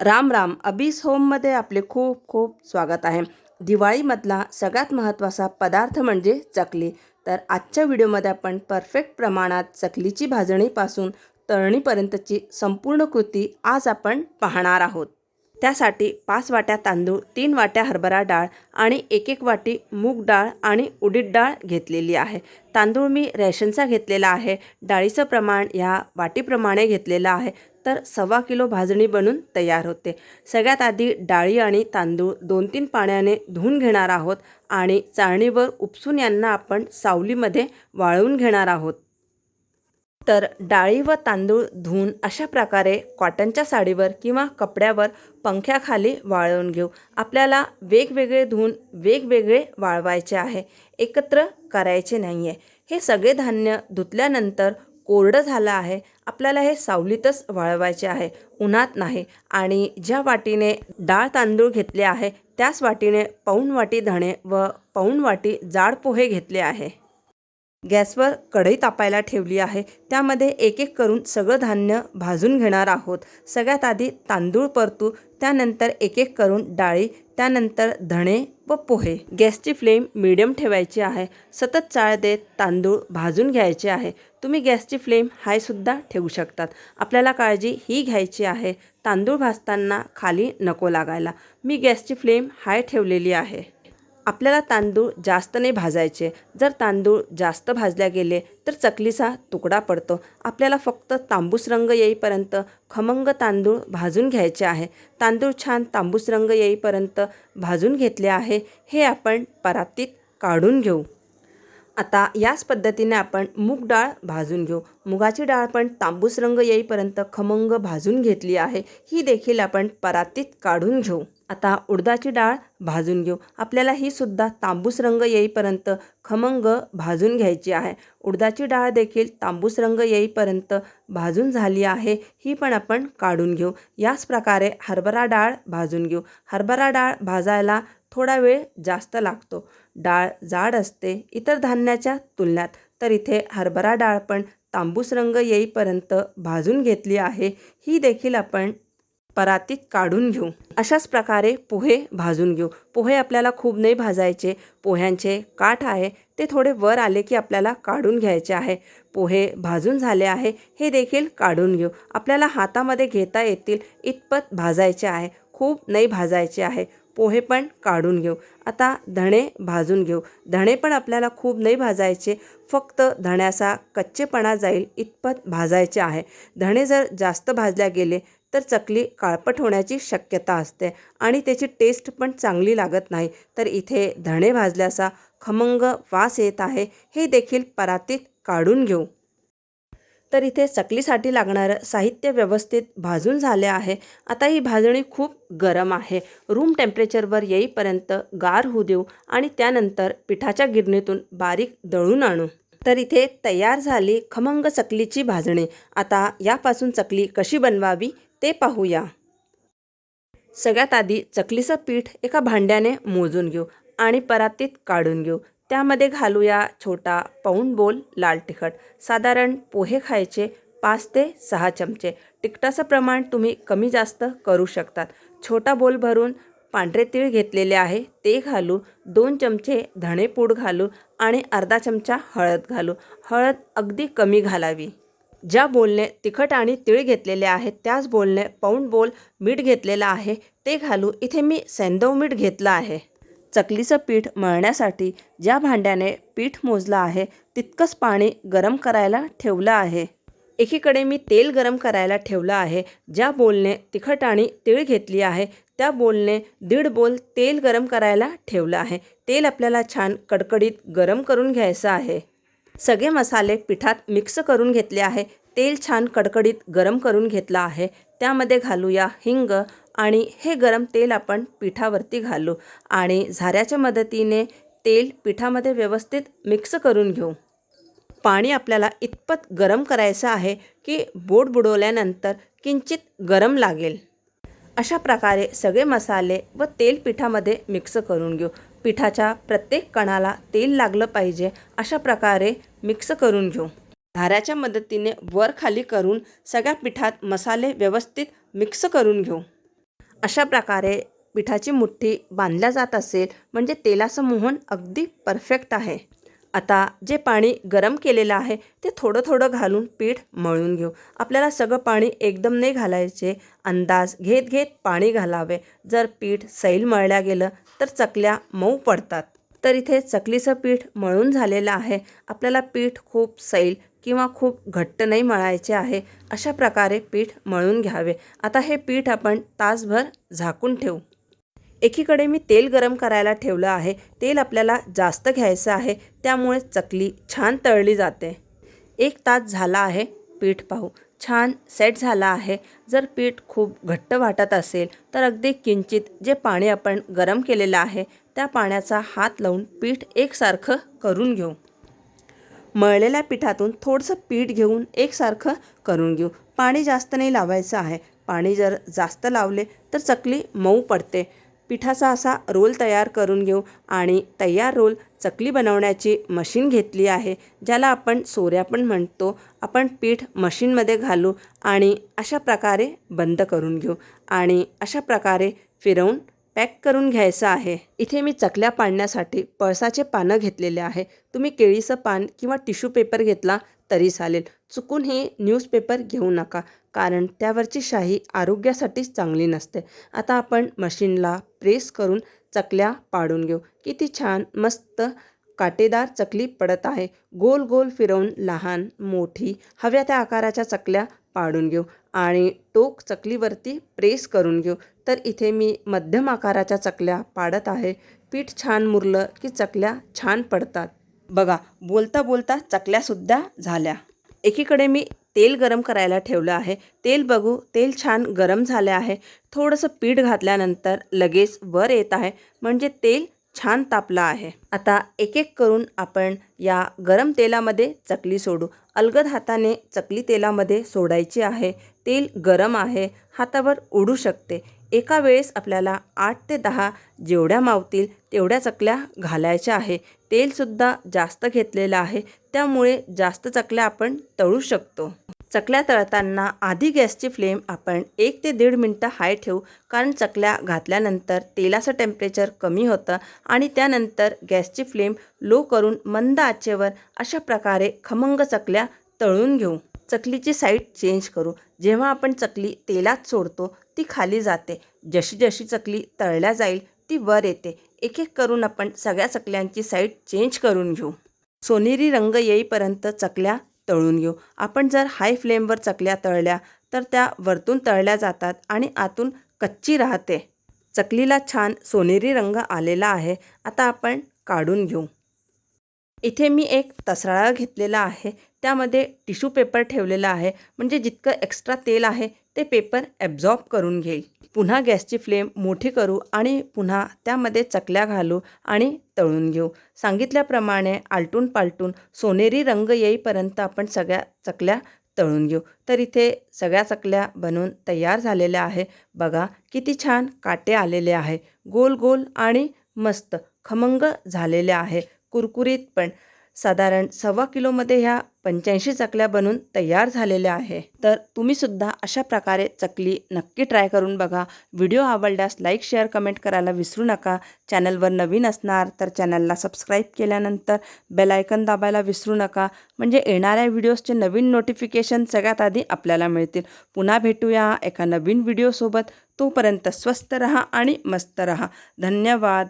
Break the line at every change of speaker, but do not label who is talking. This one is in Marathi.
राम राम. अबीस होममध्ये आपले खूप खूप स्वागत आहे. दिवाळीमधला सगळ्यात महत्त्वाचा पदार्थ म्हणजे चकली. तर आजच्या व्हिडिओमध्ये आपण परफेक्ट प्रमाणात चकलीची भाजणीपासून तळणीपर्यंतची संपूर्ण कृती आज आपण पाहणार आहोत. त्यासाठी पाच वाट्या तांदूळ तीन वाट्या हरभरा डाळ आणि एक एक वाटी मूग डाळ आणि उडीद डाळ घेतलेली आहे. तांदूळ मी रेशनचा घेतलेला आहे. डाळीचं प्रमाण ह्या वाटीप्रमाणे घेतलेलं आहे. तर सव्वा किलो भाजणी बनून तयार होते. सगळ्यात आधी डाळी आणि तांदूळ दोन तीन पाण्याने धुवून घेणार आहोत आणि चाळणीवर उपसून यांना आपण सावलीमध्ये वाळवून घेणार आहोत. तर डाळी व तांदूळ धुवून अशा प्रकारे कॉटनच्या साडीवर किंवा कपड्यावर पंख्याखाली वाळवून घेऊ. आपल्याला वेगवेगळे धुवून वेगवेगळे वाळवायचे आहे. एकत्र करायचे नाही आहे हे सगळे धान्य धुतल्यानंतर कोरडं झालं आहे आपल्याला हे सावलीतच वाळवायचे आहे उन्हात नाही. आणि ज्या वाटीने डाळ तांदूळ घेतले आहे त्याच वाटीने पाऊण वाटी धणे व पाऊण वाटी जाड पोहे घेतले आहे. गॅसवर कढई तापायला ठेवली आहे. त्यामध्ये एक एक करून सगळं धान्य भाजून घेणार आहोत. सगळ्यात आधी तांदूळ परतू त्यानंतर एक एक करून डाळी त्यानंतर धणे व पोहे. गॅसची फ्लेम मिडियम ठेवायची आहे. सतत चाळ देत तांदूळ भाजून घ्यायचे आहे. तुम्ही गॅसची फ्लेम हायसुद्धा ठेवू शकतात. आपल्याला काळजी ही घ्यायची आहे. तांदूळ भाजताना खाली नको लागायला. मी गॅसची फ्लेम हाय ठेवलेली आहे. आपल्याला तांदूळ जास्त नाही भाजायचे. जर तांदूळ जास्त भाजल्या गेले तर चकलीचा तुकडा पडतो. आपल्याला फक्त तांबूस रंग येईपर्यंत खमंग तांदूळ भाजून घ्यायचे आहे. तांदूळ छान तांबूस रंग येईपर्यंत भाजून घेतले आहे. हे आपण परातीत काढून घेऊ. आता याच पद्धतीने आपण मूग डाळ भाजून घेऊ. मुगाची डाळ पण तांबूस रंग येईपर्यंत खमंग भाजून घेतली आहे. ही देखील आपण परातीत काढून घेऊ. आता उडदाची डाळ भाजून घेऊ. आपल्याला ही सुद्धा तांबूस रंग येईपर्यंत खमंग भाजून घ्यायची आहे. उडदाची डाळ देखील तांबूस रंग येईपर्यंत भाजून झाली आहे. ही पण आपण काढून घेऊ. याच प्रकारे हरभरा डाळ भाजून घेऊ. हरभरा डाळ भाजायला थोडा वेळ जास्त लागतो. डाळ जाड असते इतर धान्याच्या तुलनात तर इथे हरभरा डाळ पण तांबूस रंग येईपर्यंत भाजून घेतली आहे. ही देखील आपण परातीत काढून घेऊ. अशाच प्रकारे पोहे भाजून घेऊ. पोहे आपल्याला खूप नाही भाजायचे. पोह्यांचे काठ आहे. ते थोडे वर आले की आपल्याला काढून घ्यायचे आहे. पोहे भाजून झाले आहे. हे देखील काढून घेऊ. आपल्याला हातामध्ये घेता येतील. इतपत भाजायचे आहे. खूप नाही भाजायचे आहे. पोहे पण काढून घेऊ. आता धणे भाजून घेऊ. धणे पण आपल्याला खूप नाही भाजायचे फक्त धण्याचा कच्चेपणा जाईल इतपत भाजायचे आहे. धणे जर जास्त भाजल्या गेले तर चकली काळपट होण्याची शक्यता असते आणि त्याची टेस्ट पण चांगली लागत नाही. तर इथे धणे भाजल्याचा खमंग वास येत आहे. हे देखील परातीत काढून घेऊ. तर इथे चकलीसाठी लागणारं साहित्य व्यवस्थित भाजून झाले आहे. आता ही भाजणी खूप गरम आहे. रूम टेम्परेचरवर येईपर्यंत गार होऊ देऊ आणि त्यानंतर पिठाच्या गिरणीतून बारीक दळून आणू. तर इथे तयार झाली खमंग चकलीची भाजणी. आता यापासून चकली कशी बनवावी ते पाहूया. सगळ्यात आधी चकलीचं पीठ एका भांड्याने मोजून घेऊ आणि परातीत काढून घेऊ. त्यामध्ये घालूया छोटा पाऊण बोल लाल तिखट. साधारण पोहे खायचे पाच ते सहा चमचे. तिखटाचं प्रमाण तुम्ही कमी जास्त करू शकतात. छोटा बोल भरून पांढरे तीळ घेतलेले आहे ते घालू. दोन चमचे धणेपूड घालू आणि अर्धा चमचा हळद घालू. हळद अगदी कमी घालावी. ज्या बोलने तिखट आणि तीळ घेतलेले आहेत त्याच बोलने पाऊण बोल मीठ घेतलेलं आहे ते घालू. इथे मी सैंदव मीठ घेतलं आहे. चकलीचं पीठ मळण्यासाठी ज्या भांड्याने पीठ मोजलं आहे तितकंच पाणी गरम करायला ठेवलं आहे. एकीकडे मी तेल गरम करायला ठेवलं आहे ज्या बोलने तिखट आणि तीळ घेतली आहे त्या बोलने दीड बोल तेल गरम करायला ठेवलं आहे. तेल आपल्याला छान कडकडीत गरम करून घ्यायचं आहे. सगळे मसाले पिठात मिक्स करून घेतले आहे. तेल छान कडकडीत गरम करून घेतलं आहे. त्यामध्ये घालूया हिंग आणि हे गरम तेल आपण पिठावरती घालू आणि झाऱ्याच्या मदतीने तेल पिठामध्ये व्यवस्थित मिक्स करून घेऊ. पाणी आपल्याला इतपत गरम करायचं आहे की बोट बुडवल्यानंतर किंचित गरम लागेल. अशा प्रकारे सगळे मसाले व तेल पिठामध्ये मिक्स करून घेऊ. पिठाच्या प्रत्येक कणाला तेल लागलं पाहिजे अशा प्रकारे मिक्स करून घेऊ. धाऱ्याच्या मदतीने वर खाली करून सगळ्या पिठात मसाले व्यवस्थित मिक्स करून घेऊ. अशा प्रकारे पिठाची मुठ्ठी बांधल्या जात असेल म्हणजे तेलाचं मोहन अगदी परफेक्ट आहे. आता जे पाणी गरम केलेलं आहे ते थोडं थोडं घालून पीठ मळून घेऊ. आपल्याला सगळं पाणी एकदम नाही घालायचे. अंदाज घेत घेत पाणी घालावे. जर पीठ सैल मळल्या गेलं तर चकल्या मऊ पडतात. तर इथे चकलीचं पीठ मळून झालेलं आहे. आपल्याला पीठ खूप सैल किंवा खूप घट्ट नाही मळायचे आहे अशा प्रकारे पीठ मळून घ्यावे. आता हे पीठ आपण तासभर झाकून ठेवू. एकीकडे मी तेल गरम करायला ठेवलं आहे. तेल आपल्याला जास्त घ्यायचं आहे त्यामुळे चकली छान तळली जाते. एक तास झाला आहे पीठ पाहू. छान सेट झाला आहे. जर पीठ खूप घट्ट वाटत असेल तर अगदी किंचित जे पाणी आपण गरम केलेलं आहे त्या पाण्याचा हात लावून पीठ एकसारखं करून घेऊ. मळलेल्या पिठातून थोडंसं पीठ घेऊन एकसारखं करून घेऊ. पाणी जास्त नाही लावायचं आहे. पाणी जर जास्त लावले तर चकली मऊ पडते. पिठाचा असा रोल तयार करून घेऊ आणि तयार रोल चकली बनवण्याची मशीन घेतली आहे ज्याला आपण सोऱ्या पण म्हणतो. आपण पीठ मशीनमध्ये घालू आणि अशा प्रकारे बंद करून घेऊ आणि अशा प्रकारे फिरवून पॅक करून घ्यायचं आहे. इथे मी चकल्या पाडण्यासाठी पळसाचे पानं घेतलेले आहे. तुम्ही केळीचं पान किंवा टिश्यू पेपर घेतला तरी चालेल. चुकून हे न्यूजपेपर घेऊ नका कारण त्यावरची शाही आरोग्यासाठीच चांगली नसते. आता आपण मशीनला प्रेस करून चकल्या पाडून घेऊ. किती छान मस्त काटेदार चकली पडत आहे. गोल गोल फिरवून लहान मोठी हव्या त्या आकाराच्या चकल्या पाडून घेऊ. आणि टोक चकलीवरती प्रेस करून घेऊ. तर इथे मी मध्यम आकाराच्या चकल्या पाडत आहे. पीठ छान मुरलं की चकल्या छान पडतात. बघा बोलता बोलता चकल्यासुद्धा झाल्या. एकीकडे मी तेल गरम करायला ठेवलं आहे. तेल बघू तेल छान गरम झाले आहे. थोडंसं पीठ घातल्यानंतर लगेच वर येत आहे. म्हणजे तेल छान तापलं आहे. आता एक एक करून आपण या गरम तेलामध्ये चकली सोडू. अलगद हाताने चकली तेलामध्ये सोडायची आहे. तेल गरम आहे हातावर उडू शकते. एका वेळेस आपल्याला आठ ते दहा जेवढ्या मावतील तेवढ्या चकल्या घालायच्या आहे. तेलसुद्धा जास्त घेतलेलं आहे त्यामुळे जास्त चकल्या आपण तळू शकतो. चकल्या तळताना आधी गॅसची फ्लेम आपण एक ते दीड मिनटं हाय ठेवू कारण चकल्या घातल्यानंतर तेलाचं टेम्परेचर कमी होतं आणि त्यानंतर गॅसची फ्लेम लो करून मंद आचेवर अशा प्रकारे खमंग चकल्या तळून घेऊ. चकलीची साईड चेंज करू. जेव्हा आपण चकली तेलात सोडतो ती खाली जाते. जशी जशी चकली तळल्या जाईल ती वर येते. एक एक करून आपण सगळ्या चकल्यांची साईड चेंज करून घेऊ. सोनेरी रंग येईपर्यंत चकल्या तळून घेऊ. आपण जर हाय फ्लेमवर चकल्या तळल्या तर त्या वरतून तळल्या जातात आणि आतून कच्ची राहते. चकलीला छान सोनेरी रंग आलेला आहे. आता आपण काढून घेऊ. इथे मी एक तसराळा घेतलेला आहे. त्यामध्ये टिश्यू पेपर ठेवलेला आहे. म्हणजे जितकं एक्स्ट्रा तेल आहे ते पेपर ॲब्झॉर्ब करून घेईल. पुन्हा गॅसची फ्लेम मोठी करू आणि पुन्हा त्यामध्ये चकल्या घालू आणि तळून घेऊ. सांगितल्याप्रमाणे आलटून पालटून सोनेरी रंग येईपर्यंत आपण सगळ्या चकल्या तळून घेऊ. तर इथे सगळ्या चकल्या बनवून तयार झालेल्या आहे. बघा किती छान काटे आलेले आहे. गोल गोल आणि मस्त खमंग झालेले आहे. कुरकुरीत पण. साधारण सव्वा किलोमध्ये ह्या पंच्याऐंशी चकल्या बनून तयार झालेल्या आहे. तर तुम्हीसुद्धा अशा प्रकारे चकली नक्की ट्राय करून बघा. व्हिडिओ आवडल्यास लाईक शेअर कमेंट करायला विसरू नका. चॅनलवर नवीन असणार तर चॅनलला सबस्क्राईब केल्यानंतर बेलायकन दाबायला विसरू नका. म्हणजे येणाऱ्या व्हिडिओजचे नवीन नोटिफिकेशन सगळ्यात आधी आपल्याला मिळतील. पुन्हा भेटूया एका नवीन व्हिडिओसोबत. तोपर्यंत स्वस्त रहा आणि मस्त रहा. धन्यवाद.